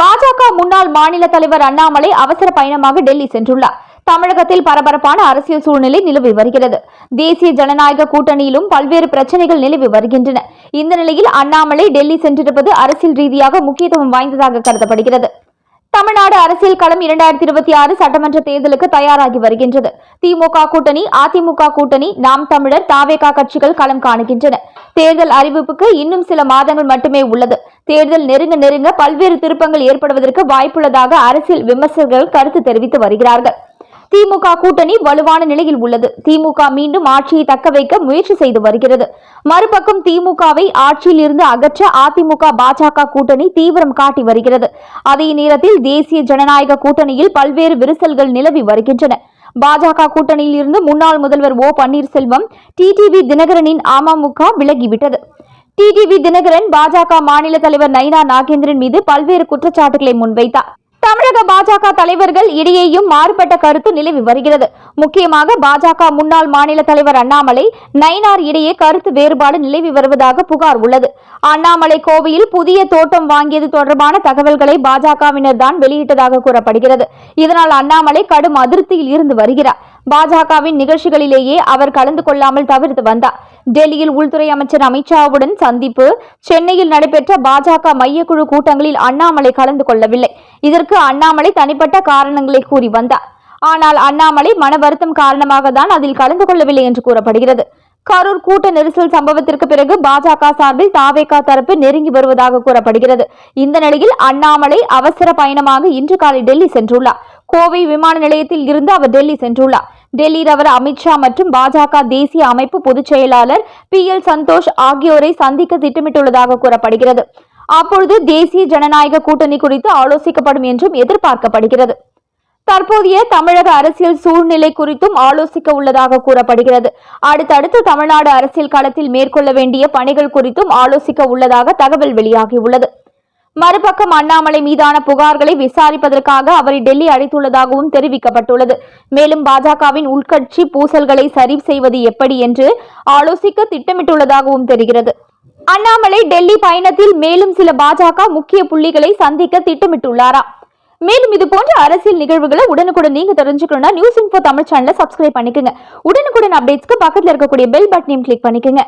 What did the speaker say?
பாஜக முன்னாள் மாநில தலைவர் அண்ணாமலை அவசர பயணமாக டெல்லி சென்றுள்ளார். தமிழகத்தில் பரபரப்பான அரசியல் சூழ்நிலை நிலவி வருகிறது. தேசிய ஜனநாயக கூட்டணியிலும் பல்வேறு பிரச்சனைகள் நிலவி வருகின்றன. இந்த நிலையில் அண்ணாமலை டெல்லி சென்றிருப்பது அரசியல் ரீதியாக முக்கியத்துவம் வாய்ந்ததாக கருதப்படுகிறது. தமிழ்நாடு அரசியல் களம் இரண்டாயிரத்தி இருபத்தி ஆறு சட்டமன்ற தேர்தலுக்கு தயாராகி வருகின்றது. திமுக கூட்டணி அதிமுக கூட்டணி நாம் தமிழர் தாவேகா கட்சிகள் களம் காணுகின்றன. தேர்தல் அறிவிப்புக்கு இன்னும் சில மாதங்கள் மட்டுமே உள்ளது. தேர்தல் நெருங்க நெருங்க பல்வேறு திருப்பங்கள் ஏற்படுவதற்கு வாய்ப்புள்ளதாக அரசியல் விமர்சகர்கள் கருத்து தெரிவித்து வருகிறார்கள். திமுக கூட்டணி வலுவான நிலையில் உள்ளது. திமுக மீண்டும் ஆட்சியை தக்க வைக்க முயற்சி செய்து வருகிறது. மறுபக்கம் திமுகவை ஆட்சியில் இருந்து அகற்ற அதிமுக பாஜக கூட்டணி தீவிரம் காட்டி வருகிறது. அதே நேரத்தில் தேசிய ஜனநாயக கூட்டணியில் பல்வேறு விரிசல்கள் நிலவி வருகின்றன. பாஜக கூட்டணியில் இருந்து முன்னாள் முதல்வர் ஓ பன்னீர்செல்வம் டிடிவி தினகரனின் அமமுக விலகிவிட்டது. டிடிவி தினகரன் பாஜக மாநில தலைவர் நைனா நாகேந்திரன் மீது பல்வேறு குற்றச்சாட்டுகளை முன்வைத்தார். தமிழக பாஜக தலைவர்கள் இடையேயும் மாறுபட்ட கருத்து நிலவி வருகிறது. முக்கியமாக பாஜக முன்னாள் மாநில தலைவர் அண்ணாமலை நயினார் இடையே கருத்து வேறுபாடு நிலவி வருவதாக புகார் உள்ளது. அண்ணாமலை கோவையில் புதிய தோட்டம் வாங்கியது தொடர்பான தகவல்களை பாஜகவினர் தான் வெளியிட்டதாக கூறப்படுகிறது. இதனால் அண்ணாமலை கடும் அதிருப்தியில் இருந்து வருகிறார். பாஜகவின் நிகழ்ச்சிகளிலேயே அவர் கலந்து கொள்ளாமல் தவிர்த்து வந்தார். டெல்லியில் உள்துறை அமைச்சர் அமித்ஷாவுடன் சந்திப்பு சென்னையில் நடைபெற்ற பாஜக மையக்குழு கூட்டங்களில் அண்ணாமலை கலந்து கொள்ளவில்லை. இதற்கு அண்ணாமலை தனிப்பட்ட காரணங்களை கூறி வந்தார். ஆனால் அண்ணாமலை மன வருத்தம் காரணமாக தான் அதில் கலந்து கொள்ளவில்லை என்று கூறப்படுகிறது. கரூர் கூட்ட நெரிசல் சம்பவத்திற்கு பிறகு பாஜக சார்பில் தாவேகா தரப்பு நெருங்கி வருவதாக கூறப்படுகிறது. இந்த நிலையில் அண்ணாமலை அவசர பயணமாக இன்று காலை டெல்லி சென்றுள்ளார். கோவை விமான நிலையத்தில் இருந்து அவர் டெல்லி சென்றுள்ளார். டெல்லியில் அவர் அமித்ஷா மற்றும் பாஜக தேசிய அமைப்பு பொதுச் செயலாளர் பி எல் சந்தோஷ் ஆகியோரை சந்திக்க திட்டமிட்டுள்ளதாக கூறப்படுகிறது. அப்பொழுது தேசிய ஜனநாயக கூட்டணி குறித்து ஆலோசிக்கப்படும் என்றும் எதிர்பார்க்கப்படுகிறது. தற்போதைய தமிழக அரசியல் சூழ்நிலை குறித்தும் ஆலோசிக்க உள்ளதாக கூறப்படுகிறது. அடுத்தடுத்து தமிழ்நாடு அரசியல் களத்தில் மேற்கொள்ள வேண்டிய பணிகள் குறித்தும் ஆலோசிக்க உள்ளதாக தகவல் வெளியாகியுள்ளது. மறுபக்கம் அண்ணாமலை மீதான புகார்களை விசாரிப்பதற்காக அவரை டெல்லி அழைத்துள்ளதாகவும் தெரிவிக்கப்பட்டுள்ளது. மேலும் பாஜகவின் உள்கட்சி பூசல்களை சரி செய்வது எப்படி என்று ஆலோசிக்க திட்டமிட்டுள்ளதாகவும் தெரிகிறது. அண்ணாமலை டெல்லி பயணத்தில் மேலும் சில பாஜக முக்கிய புள்ளிகளை சந்திக்க திட்டமிட்டுள்ளாரா? மேலும் இது போன்ற அரசியல் நிகழ்வுகளை உடனுக்குடன் நீங்க தெரிஞ்சுக்கணும்னா நியூஸ் இன்ஃபோ தமிழ் சேனலை சப்ஸ்கிரைப் பண்ணிக்கோங்க. உடனுக்குடன் அப்டேட்ஸ்க்கு பக்கத்துல இருக்கக்கூடிய பெல் பட்டனையும் கிளிக் பண்ணிக்கோங்க.